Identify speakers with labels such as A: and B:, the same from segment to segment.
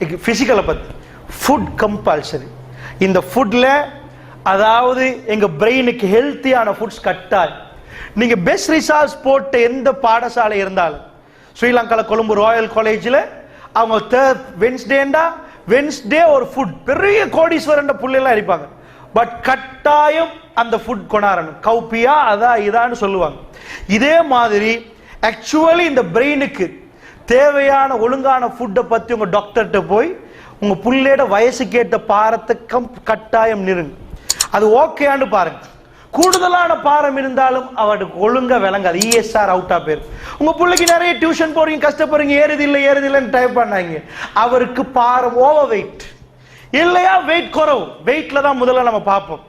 A: ஃபிசிக்கலை பற்றி food compulsory இந்த ஃபுட்டில் அதாவது எங்கள் பிரெயினுக்கு ஹெல்த்தியான ஃபுட்ஸ் கட்டாய். நீங்கள் பெஸ்ட் ரிசார்ட்ஸ் போட்ட எந்த பாடசாலை இருந்தாலும் ஸ்ரீலங்காவில் கொழும்பு ராயல் காலேஜில் அவங்க தேர்ட் வென்ஸ்டேண்டா வென்ஸ்டே ஒரு ஃபுட் பெரிய கோடீஸ்வரன் புள்ளையெல்லாம் இருப்பாங்க பட் கட்டாயம் அந்த ஃபுட் கொண்டாடணும் கௌப்பியா அதான் இதான்னு சொல்லுவாங்க. இதே மாதிரி ஆக்சுவலி இந்த பிரெயினுக்கு தேவையான ஒழுங்கான ஃபுட்டை பற்றி உங்கள் டாக்டர்கிட்ட போய் உங்கள் பிள்ளையோட வயசுக்கேற்ற பாரத்தை கம் கட்டாயம் நிறுங்க. அது ஓகேன்னு பாருங்க. கூடுதலான பாரம் இருந்தாலும் அவருக்கு ஒழுங்காக விளங்காது. இஎஸ்ஆர் அவுட்டாக பேர் உங்கள் பிள்ளைக்கு நிறைய டியூஷன் போகிறீங்க கஷ்டப்படுறீங்க ஏறுது இல்லை ஏறுது இல்லைன்னு டைப் பண்ணாங்க அவருக்கு பாரம் ஓவர் வெயிட் இல்லையா? வெயிட் குறவு. வெயிட்டில் தான் முதல்ல நம்ம பார்ப்போம்.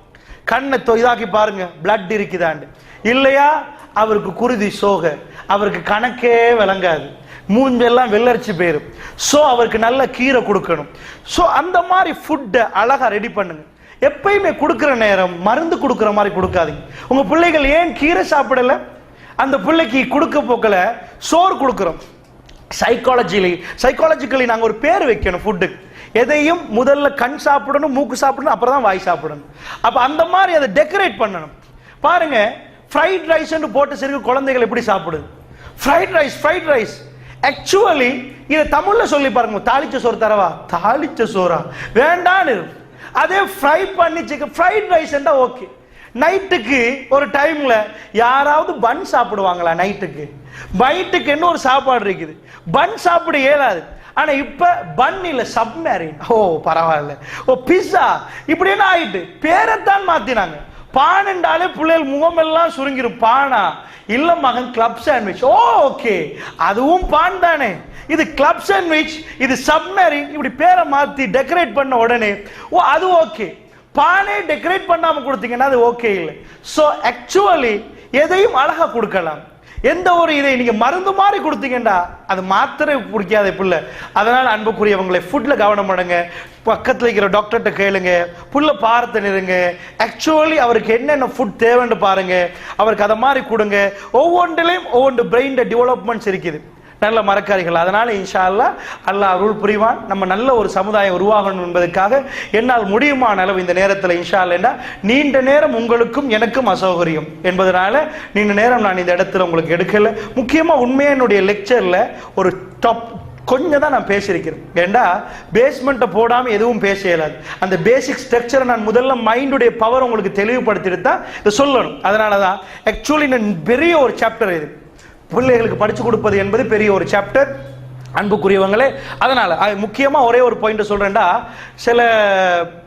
A: கண்ணை தொ- இதாக்கி பாருங்க. பிளட் இருக்குதாண்டு இல்லையா? அவருக்கு குருதி சோகை. அவருக்கு கணக்கே விளங்காது. மூஞ்செல்லாம் வெள்ளரிச்சு போயிரும். ஸோ அவருக்கு நல்ல கீரை கொடுக்கணும். ஸோ அந்த மாதிரி ஃபுட்டை அழகாக ரெடி பண்ணுங்க. எப்பயுமே கொடுக்குற நேரம் மருந்து கொடுக்குற மாதிரி கொடுக்காதீங்க. உங்கள் பிள்ளைகள் ஏன் கீரை சாப்பிடலை? அந்த பிள்ளைக்கு கொடுக்க போக்கில் சோறு கொடுக்குறோம். சைக்காலஜிலி சைக்காலஜிக்கலி நாங்கள் ஒரு பேர் வைக்கணும் ஃபுட்டுக்கு எதையும் முதல்ல கண் சாப்பிடணும் மூக்கு சாப்பிடணும் அப்புறம் தான் வாய் சாப்பிடணும். அப்போ அந்த மாதிரி அதை டெக்கரேட் பண்ணணும். பாருங்க ஃப்ரைட் ரைஸ்ன்னு போட்டு சிறுக்கு குழந்தைகள் எப்படி சாப்பிடுது? Fried rice fried rice actually இதை தமிழ்ல சொல்லி பாருங்க. தாளிச்ச சோறு தரவா? தாளிச்ச சோறா? வேண்டான்னு. அதே ஃப்ரை பண்ணி சிக்கன் ஃப்ரைட் ரைஸ் ஓகே நைட்டுக்கு ஒரு டைம்ல யாராவது பன் சாப்பிடுவாங்களா நைட்டுக்கு பைட்டுக்கு என்ன ஒரு சாப்பாடு இருக்குது? பன் சாப்பிட இயலாது. ஆனா இப்ப பன் இல்ல சப்மேரின் ஓ பரவாயில்ல. ஓ பிஸ்ஸா இப்படி என்ன ஆயிட்டு? பேரைத்தான் மாத்தினாங்க. பானுண்டாலே பிள்ளைகள் முகமெல்லாம் சுருங்கிரும். பானா? இல்ல மகன் கிளப் சாண்ட்விச் ஓ ஓகே அதுவும் பான் தானே. இது கிளப் சாண்ட்விச் இது சப்மேரின் இப்படி பேரை மாத்தி டெக்கரேட் பண்ண உடனே. ஓ அது ஓகே பானே டெக்கரேட் பண்ணாம கொடுத்தீங்கன்னா அது ஓகே இல்லை. ஸோ ஆக்சுவலி எதையும் அழகா கொடுக்கலாம். எந்த ஒரு இதை நீங்க மருந்து மாதிரி கொடுத்தீங்கடா அது மாத்திரை பிடிக்காத பிள்ளை. அதனால அன்புக்குரியவங்களை ஃபுட்ல கவனம் பண்ணுங்க பக்கத்தில் இருக்கிற டாக்டர்கிட்ட கேளுங்க. புள்ள பாரத்தை நிறுங்க. ஆக்சுவலி அவருக்கு என்னென்ன ஃபுட் தேவைன்னு பாருங்க. அவருக்கு அதை மாதிரி கொடுங்க. ஒவ்வொன்றிலையும் ஒவ்வொன்று பிரெயின் டெவலப்மெண்ட்ஸ் இருக்குது. நல்ல மரக்காரிகள் அதனால இன்ஷா அல்லாஹ் அல்லா அருள் புரிவான். நம்ம நல்ல ஒரு சமுதாயம் உருவாகணும் என்பதற்காக என்னால் முடியுமான அளவு இந்த நேரத்தில் இன்ஷா அல்லா நீண்ட நேரம் உங்களுக்கும் எனக்கும் அசௌகரியம் என்பதனால நீண்ட நேரம் நான் இந்த இடத்துல உங்களுக்கு எடுக்கல. முக்கியமாக உண்மையாக என்னுடைய லெக்சரில் ஒரு டாப் கொஞ்சம் தான் நான் பேசியிருக்கிறேன். ஏண்டா பேஸ்மெண்ட்டை போடாமல் எதுவும் பேச இயலாது. அந்த பேசிக் ஸ்ட்ரக்சரை நான் முதல்ல மைண்டுடைய பவர் உங்களுக்கு தெளிவுபடுத்திட்டு தான் இதை சொல்லணும். அதனால தான் ஆக்சுவலி நான் பெரிய ஒரு சாப்டர் இது. பிள்ளைகளுக்கு படிச்சு கொடுப்பது என்பது பெரிய ஒரு சாப்டர் அன்புக்குரியவங்களே அதனால அது முக்கியமா ஒரே ஒரு பாயிண்ட் சொல்றேன்டா சில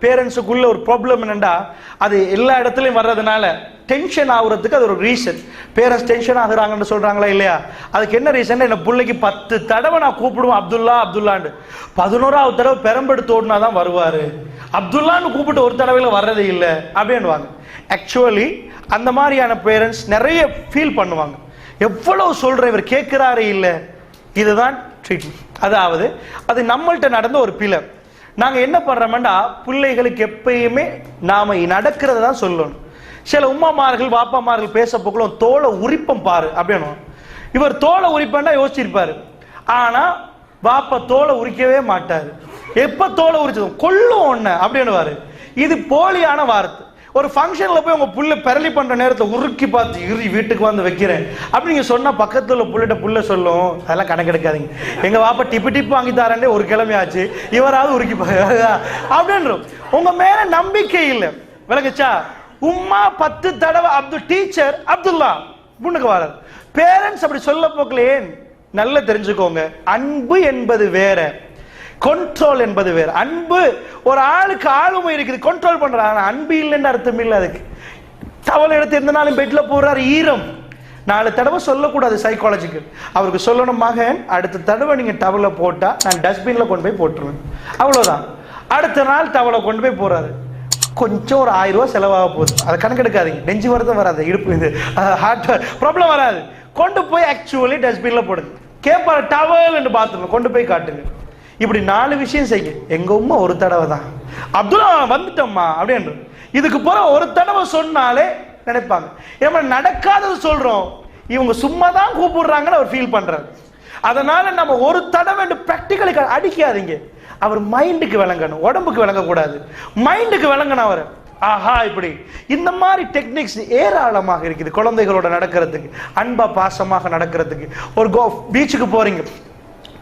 A: பேரண்ட்ஸுக்குள்ள ஒரு ப்ராப்ளம் என்னண்டா அது எல்லா இடத்துலையும் வர்றதுனால டென்ஷன் ஆகுறதுக்கு அது ஒரு ரீசன் பேரண்ட்ஸ் டென்ஷன் ஆகுறாங்கன்னு சொல்றாங்களா இல்லையா? அதுக்கு என்ன ரீசன் என் பிள்ளைக்கு பத்து தடவை நான் கூப்பிடுவேன் அப்துல்லா அப்துல்லான்னு. பதினோராவது தடவை பெரம்பெடுத்து ஓடுனா தான் வருவார். அப்துல்லான்னு கூப்பிட்டு ஒரு தடவையில் வர்றதே இல்லை அப்படின்னுவாங்க. ஆக்சுவலி அந்த மாதிரியான பேரண்ட்ஸ் நிறைய ஃபீல் பண்ணுவாங்க. எவ்வளவு சொல்ற இவர் கேட்கிறாரே இல்லை. இதுதான் ட்ரீட்மெண்ட் அதாவது அது நம்மள்கிட்ட நடந்த ஒரு பிழை. நாங்க என்ன பண்றோம்னா பிள்ளைகளுக்கு எப்பயுமே நாம நடக்கிறத தான் சொல்லணும். சில உமாமார்கள் வாப்பாமார்கள் பேச போக்களும் தோலை உரிப்பம் பாரு அப்படின்னு இவர் தோலை உரிப்பேன்னா யோசிச்சிருப்பாரு. ஆனா பாப்பா தோலை உரிக்கவே மாட்டாரு. எப்ப தோலை உரிச்சதும்? கொல்லும் ஒண்ணு அப்படின்னுவார் இது போலியான வார்த்தை. ஒரு ஃபங்க்ஷனில் போய் உங்கள் புல்லை பெரளி பண்ணுற நேரத்தை உருக்கி பார்த்து இறுதி வீட்டுக்கு வந்து வைக்கிறேன். அப்படி நீங்கள் சொன்னால் பக்கத்தில் உள்ள புள்ளிட்ட புள்ள சொல்லும். அதெல்லாம் கணக்கெடுக்காதீங்க எங்கள் வாப்பா டிப்பு டிப்பு வாங்கி தரேன்டே ஒரு கிழமை ஆச்சு. இவராவது உருக்கி அப்படின்றோம் உங்கள் மேலே நம்பிக்கை இல்லை. விளங்குச்சா? உம்மா பத்து தடவை அப்துல் டீச்சர் அப்துல்லா முன்னுக்கு வராது பேரண்ட்ஸ் அப்படி சொல்ல போக்கலேன். நல்லா தெரிஞ்சுக்கோங்க. அன்பு என்பது வேற. கண்ட்ரோல் என்பது வேறு. அன்பு ஒரு ஆளுக்கு ஆளுமை இருக்குது கண்ட்ரோல் பண்றாங்க ஆனால் அன்பு இல்லைன்னு அர்த்தம் இல்லை அதுக்கு. தவளை எடுத்து எந்த நாளும் பெட்டில் போடுறாரு ஈரம். நாலு தடவை சொல்லக்கூடாது சைக்காலஜிக்கு அவருக்கு சொல்லணும் மகன் அடுத்த தடவை நீங்கள் டவலை போட்டால் நான் டஸ்ட்பினில் கொண்டு போய் போட்டுருவேன். அவ்வளோதான் அடுத்த நாள் டவலை கொண்டு போய் போகிறாரு கொஞ்சம் ஒரு ஆயிரம் ரூபா செலவாக போகுது. அதை கணக்கெடுக்காதீங்க. நெஞ்சு வரதும் வராது இடுப்பு இது ஹார்ட் ப்ராப்ளம் வராது. கொண்டு போய் ஆக்சுவலி டஸ்ட்பினில் போடுங்க. கேட்பாரு டவல் பாத்ரூம் கொண்டு போய் காட்டுங்க. இப்படி நாலு விஷயம் செய்ய எங்க உமா ஒரு தடவை தான் அப்துல்லா வந்துட்டோம்மா அப்படின்ற இதுக்கு போற ஒரு தடவை சொன்னாலே நினைப்பாங்க. ஏமா நடக்காதது சொல்றோம். இவங்க சும்மா தான் கூப்பிடுறாங்கன்னு அவர் ஃபீல் பண்றாரு. அதனால நம்ம ஒரு தடவை ப்ராக்டிக்கலுக்கு அடிக்காதீங்க. அவர் மைண்டுக்கு விளங்கணும். உடம்புக்கு விளங்கக்கூடாது. மைண்டுக்கு விளங்கணும் அவர். ஆஹா இப்படி. இந்த மாதிரி டெக்னிக்ஸ் ஏராளமாக இருக்குது குழந்தைகளோட நடக்கிறதுக்கு அன்பா பாசமாக நடக்கிறதுக்கு. ஒரு கோ பீச்சுக்கு போறீங்க.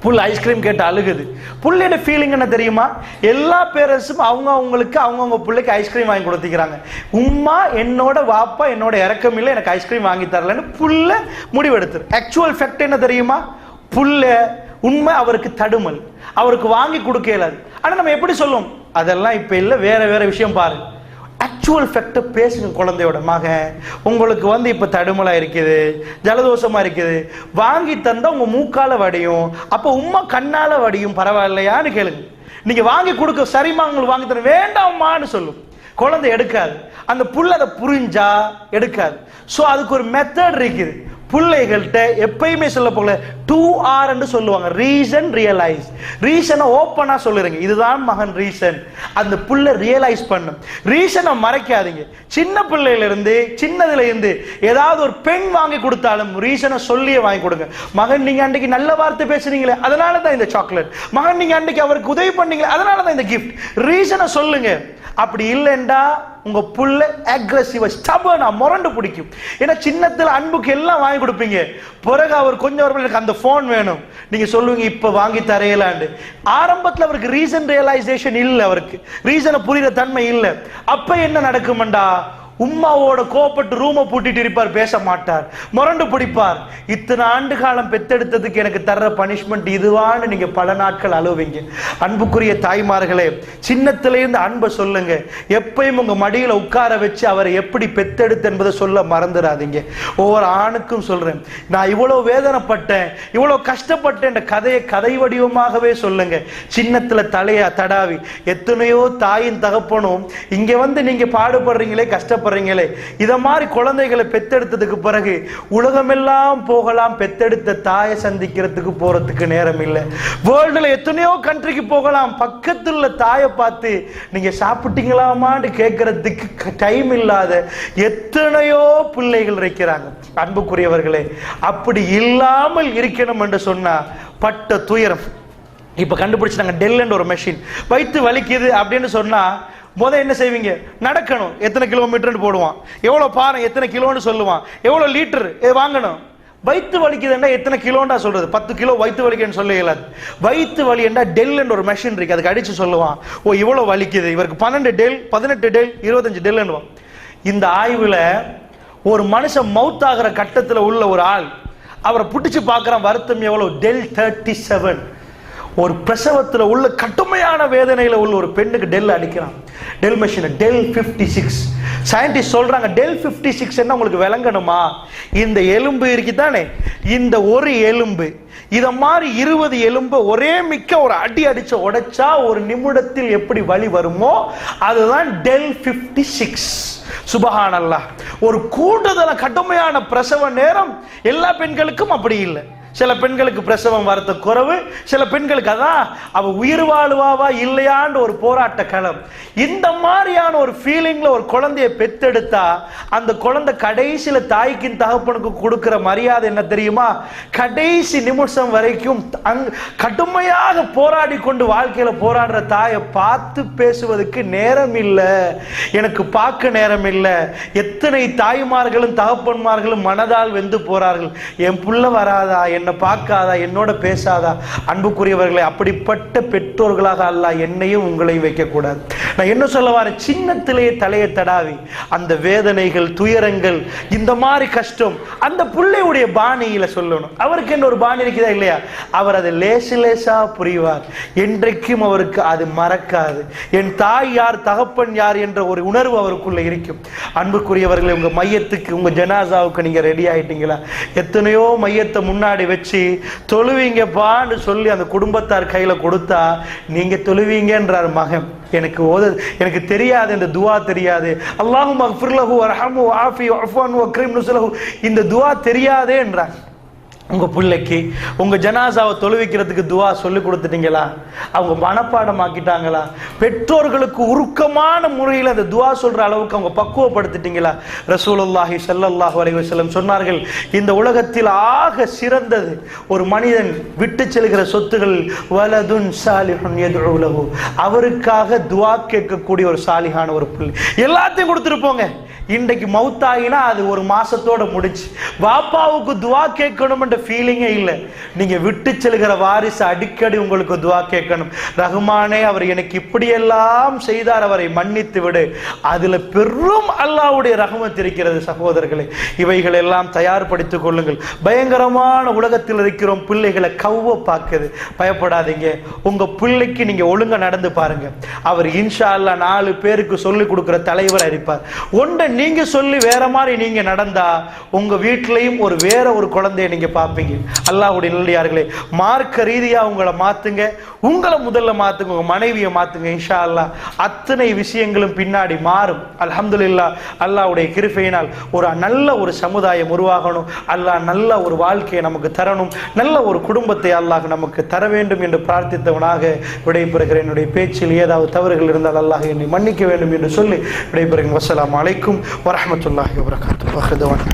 A: புல் ஐஸ்கிரீம் கேட்டு அழுகுது. புள்ளையோட ஃபீலிங் என்ன தெரியுமா? எல்லா பேரண்ட்ஸும் அவங்க அவங்களுக்கு அவங்கவுங்க பிள்ளைக்கு ஐஸ்கிரீம் வாங்கி கொடுத்துக்கிறாங்க. உமா என்னோட வாப்பா என்னோட இறக்கம் இல்லை எனக்கு ஐஸ்கிரீம் வாங்கி தரலன்னு புல்ல முடிவெடுத்துரு. ஆக்சுவல் ஃபேக்ட் என்ன தெரியுமா? புல்ல உண்மை அவருக்கு தடுமல். அவருக்கு வாங்கி கொடுக்க இயலாது. நம்ம எப்படி சொல்லுவோம்? அதெல்லாம் இப்போ இல்லை வேற வேற விஷயம் பாருங்க ஆக்சுவல் ஃபேக்டை பேசுங்க குழந்தையோட மகன் உங்களுக்கு வந்து இப்போ தடுமலா இருக்குது ஜலதோஷமாக இருக்குது. வாங்கி தந்தால் உங்கள் மூக்கால் வடியும். அப்போ உம்மா கண்ணால் வடியும். பரவாயில்லையான்னு கேளுங்க. நீங்கள் வாங்கி கொடுக்க சரிம்மா உங்களுக்கு வாங்கி தர வேண்டாம்மான்னு சொல்லும். குழந்தை எடுக்காது. அந்த புள்ள அதை புரிஞ்சா எடுக்காது. ஸோ அதுக்கு ஒரு மெத்தட் இருக்குது. பிள்ளைகள்கிட்ட எப்பயுமே சொல்ல போகல டூ ஆர் என்று சொல்லுவாங்க. ரீசன் ரியலைஸ் ரீசனை ஓப்பனாக சொல்லுறீங்க. இதுதான் மகன் ரீசன் அந்த புள்ள ரியலைஸ் பண்ணும். ரீசனை மறைக்காதீங்க. சின்ன பிள்ளையிலேருந்து சின்னதுலேருந்து ஏதாவது ஒரு பெண் வாங்கி கொடுத்தாலும் ரீசனை சொல்லியே வாங்கி கொடுங்க. மகன் நீங்கள் அன்றைக்கு நல்ல வார்த்தை பேசுறீங்களே அதனால தான் இந்த சாக்லேட் மகன் நீங்கள் அன்றைக்கு அவருக்கு உதவி பண்ணீங்களே அதனால தான் இந்த கிஃப்ட் ரீசனை சொல்லுங்க. அப்படி இல்லைண்டா உங்க புள்ள அக்ரஸிவா ஸ்டபனா முரண்டு பிடிக்கும். ஏன்னா சின்னத்தில் அன்புக்கு எல்லாம் வாங்கி கொடுப்பீங்க. பிறகு அவர் கொஞ்சம் ஒரு எனக்கு அந்த ஃபோன் வேணும். நீங்க சொல்லுவீங்க இப்ப வாங்கி தரையலாண்டு ஆரம்பத்தில் அவருக்கு ரீசன் ரியலைசேஷன் இல்லை அவருக்கு. ரீசனை புரியுற தன்மை இல்லை. அப்ப என்ன நடக்கும்டா உம்மாவோட கோபப்பட்டு ரூமை பூட்டிட்டு இருப்பார் பேச மாட்டார். முரண்டு பிடிப்பார். இத்தனை ஆண்டு காலம் பெத்தெடுத்ததுக்கு எனக்கு தர்ற பனிஷ்மெண்ட் இதுவான்னு நீங்க பல நாட்கள் அழுவீங்க. அன்புக்குரிய தாய்மார்களே சின்னத்திலேருந்து அன்பை சொல்லுங்க. எப்பயும் உங்க மடியில உட்கார வச்சு அவரை எப்படி பெத்தெடுத்து என்பதை சொல்ல மறந்துடாதீங்க. ஒவ்வொரு ஆணுக்கும் சொல்றேன். நான் இவ்வளவு வேதனைப்பட்டேன் இவ்வளவு கஷ்டப்பட்டேன் என்ற கதையை கதை வடிவமாகவே சொல்லுங்க. சின்னத்துல தலையா தடாவி எத்தனையோ தாயின் தகப்பனும் இங்க வந்து நீங்க பாடுபடுறீங்களே கஷ்டப்படுறீங்களே? இத மாதிரி குழந்தைகளை பெத்தெடுத்ததுக்கு பிறகு உலகமெல்லாம் போகலாம் பெத்தெடுத்த தாயை சந்திக்கிறதுக்கு போறதுக்கு நேரம் இல்லை. வேர்ல்டுல எத்தனையோ கண்ட்ரிக்கு போகலாம் பக்கத்துல உள்ள தாயை பார்த்து நீங்க சாப்பிட்டீங்களாமான்னு கேட்கறதுக்கு டைம் இல்லாத எத்தனையோ பிள்ளைகள் இருக்கிறாங்க. அன்புக்குரியவர்களே அப்படி இல்லாமல் இருக்கணும் என்று சொன்னா பட்ட துயரம். இப்ப கண்டுபிடிச்சாங்க டெல்லுன்ற ஒரு மெஷின் வயிற்று வலிக்குது அப்படின்னு சொன்னா முதல் என்ன செய்வீங்க? நடக்கணும். எத்தனை கிலோமீட்டர்னு போடுவான். எவ்வளோ பாரம் எத்தனை கிலோன்னு சொல்லுவான். எவ்வளவு லிட்டர் வாங்கணும். வயிற்று வலிக்குதுன்னா எத்தனை கிலோண்டா சொல்றது? பத்து கிலோ வயிற்று வலிக்குன்னு சொல்ல இயலாது வயிற்று வலின்னா டெல்னு டெல்லுன்னு ஒரு மெஷின் இருக்கு. அதுக்கு அடிச்சு சொல்லுவான். ஓ இவ்வளோ வலிக்குது. இவருக்கு பன்னெண்டு டெல் பதினெட்டு டெல் இருபத்தஞ்சு டெல்லுன்னுவான் இந்த ஆய்வில் ஒரு மனுஷன் மவுத் ஆகிற கட்டத்தில் உள்ள ஒரு ஆள் அவரை பிடிச்சி பார்க்குறான் வருத்தம் எவ்வளோ? டெல் தேர்ட்டி செவன் ஒரு பிரசவத்தில் உள்ள கடுமையான வேதனையில் உள்ள ஒரு பெண்ணுக்கு டெல் அடிக்கிறான். டெல் மெஷின் டெல் 56 சிக்ஸ் சயின்டிஸ்ட் சொல்றாங்க டெல் 56 சிக்ஸ் என்ன உங்களுக்கு விளங்கணுமா? இந்த எலும்பு இருக்குதானே? இந்த ஒரு எலும்பு. இதை மாதிரி இருபது எலும்பு ஒரே மிக்க ஒரு அடி அடிச்சு உடைச்சா ஒரு நிமிடத்தில் எப்படி வலி வருமோ அதுதான் டெல் 56 சிக்ஸ் சுபஹானல்லாஹ் ஒரு கூடுதல கடுமையான பிரசவ நேரம் எல்லா பெண்களுக்கும் அப்படி இல்லை. சில பெண்களுக்கு பிரசவம் வரத்த குறவு சில பெண்களுக்கு அதான் அவ உயிர் வாழ்வாவா இல்லையான்னு ஒரு போராட்ட களம். இந்த மாதிரியான ஒரு ஃபீலிங்ல ஒரு குழந்தைய பெத்தெடுத்தா அந்த குழந்தை கடைசியில தாய்க்கும் தகப்பனுக்கு கொடுக்கிற மரியாதை என்ன தெரியுமா? கடைசி நிமிஷம் வரைக்கும் அங்- கடுமையாக போராடி கொண்டு வாழ்க்கையில போராடுற தாயை பார்த்து பேசுவதற்கு நேரம் இல்லை. எனக்கு பார்க்க நேரம் இல்லை. எத்தனை தாய்மார்களும் தகப்பன்மார்களும் மனதால் வெந்து போறார்கள். என் புள்ள வராதா? என்னை பார்க்காதா என்னோட பேசாதா? அன்புக்குரியவர்களை அப்படிப்பட்ட பெற்றோர்களாக அல்ல என்னையும் உங்களையும் வைக்கக்கூடாது. நான் என்ன சொல்ல வர சின்னத்திலேயே தலையை தடாவி அந்த வேதனைகள் துயரங்கள் இந்த மாதிரி கஷ்டம் அந்த பிள்ளையுடைய பாணியில சொல்லணும். அவருக்கு என்ன ஒரு பாணி இருக்குதா இல்லையா? அவர் அதை லேசு லேசா புரிவார். என்றைக்கும் அவருக்கு அது மறக்காது. என் தாய் யார் தகப்பன் யார் என்ற ஒரு உணர்வு அவருக்குள்ள இருக்கும். அன்புக்குரியவர்களை உங்க மையத்துக்கு உங்க ஜனாசாவுக்கு நீங்க ரெடி ஆயிட்டீங்களா? எத்தனையோ மையத்தை முன்னாடி வச்சு தொழுவீங்கப்பான்னு சொல்லி அந்த குடும்பத்தார் கையில கொடுத்தா நீங்க தொழுவீங்கன்றார் மகன். எனக்கு ஓத எனக்கு தெரியாது இந்த துவா தெரியாது. அல்லாஹும் அக்ஃபிர்லஹு வரஹமு ஆஃபி அஃபான் வக்ரீம் நுஸ்லஹு இந்த துவா தெரியாதே என்றார் உங்க பிள்ளைக்கு உங்க ஜனாசாவை தொழுவிக்கிறதுக்கு துவா சொல்லி கொடுத்துட்டீங்களா? அவங்க மனப்பாடம் ஆக்கிட்டாங்களா பெற்றோர்களுக்கு உருக்கமான முறையில் அந்த துவா சொல்ற அளவுக்கு அவங்க பக்குவப்படுத்திட்டீங்களா? ரசூலுல்லாஹி ஸல்லல்லாஹு அலைஹி சொன்னார்கள் இந்த உலகத்தில் ஆக சிறந்தது ஒரு மனிதன் விட்டு செல்கிற சொத்துகள் வலதுன் சாலிஹன் யதுஉ அவருக்காக துவா கேட்கக்கூடிய ஒரு சாலிஹான ஒரு பிள்ளை. எல்லாத்தையும் கொடுத்துருப்போங்க இன்றைக்கு மவுத்தாகினா அது ஒரு மாசத்தோட முடிச்சு பாப்பாவுக்கு துவா கேட்கணும்ன்ற ஃபீலிங்கே இல்லை. நீங்க விட்டு செல்கிற வாரிசு அடிக்கடி உங்களுக்கு துவா கேட்கணும். ரகுமானே அவர் எனக்கு இப்படியெல்லாம் செய்தார். அவரை மன்னித்து விடு. அதுல பெரும் அல்லாஹ்வுடைய ரஹமத் இருக்கிறது சகோதரர்களே. இவைகள் எல்லாம் தயார்படுத்திக் கொள்ளுங்கள். பயங்கரமான உலகத்தில் இருக்கிறோம் பிள்ளைகளை கவ்வ பார்க்குது. பயப்படாதீங்க. உங்க பிள்ளைக்கு நீங்க ஒழுங்கா நடந்து பாருங்க. அவர் இன்ஷா அல்லாஹ் நாலு பேருக்கு சொல்லிக் கொடுக்குற தலைவர் இருப்பார் ஒன்றை நீங்க சொல்லி வேற மாதிரி நீங்க நடந்தா உங்க வீட்லயும் ஒரு வேற ஒரு குழந்தையை நீங்க பார்ப்பீங்க. அல்லாவுடைய நல்லடியார்களே மார்க்க ரீதியா உங்களை மாத்துங்க. உங்களை முதல்ல மாத்துங்க உங்க மனைவியை மாத்துங்க இன்ஷா அல்லாஹ் அத்தனை விஷயங்களும் பின்னாடி மாறும். அலமதுல்லா அல்லாவுடைய கிருபையினால் ஒரு நல்ல ஒரு சமுதாயம் உருவாகணும். அல்லாஹ் நல்ல ஒரு வாழ்க்கையை நமக்கு தரணும். நல்ல ஒரு குடும்பத்தை அல்லாஹ் நமக்கு தர வேண்டும் என்று பிரார்த்தித்தவனாக விடைபெறுகிறேன். என்னுடைய பேச்சில் ஏதாவது தவறுகள் இருந்தால் அல்லாஹ் என்னை மன்னிக்க வேண்டும் என்று சொல்லி விடைபெறுகிறேன். வசலாம் அலைக்கும். ورحمة الله وبركاته. وآخر دوانا